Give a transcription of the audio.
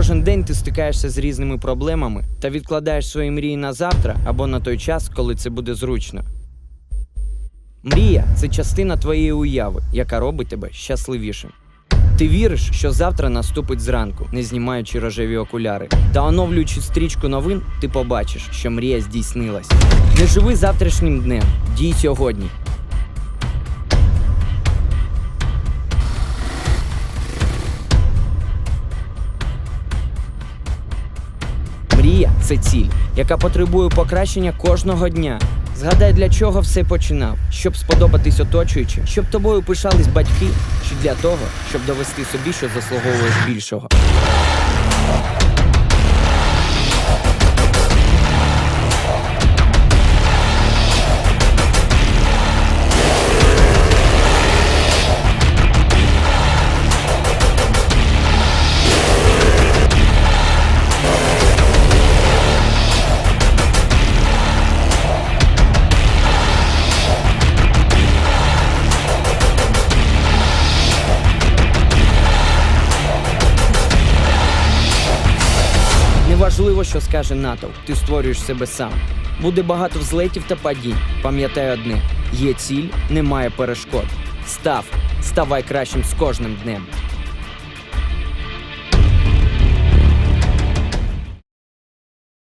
Кожен день ти стикаєшся з різними проблемами та відкладаєш свої мрії на завтра або на той час, коли це буде зручно. Мрія це частина твоєї уяви, яка робить тебе щасливішим. Ти віриш, що завтра наступить зранку, не знімаючи рожеві окуляри. Та оновлюючи стрічку новин, ти побачиш, що мрія здійснилась. Не живи завтрашнім днем, дій сьогодні. Мрія це ціль, яка потребує покращення кожного дня. Згадай, для чого все починав, щоб сподобатись оточуючим, щоб тобою пишались батьки, чи для того, щоб довести собі, що заслуговуєш більшого. Неважливо, що скаже натовп, ти створюєш себе сам. Буде багато взлетів та падінь. Пам'ятай одне: є ціль, немає перешкод. Став, ставай кращим з кожним днем.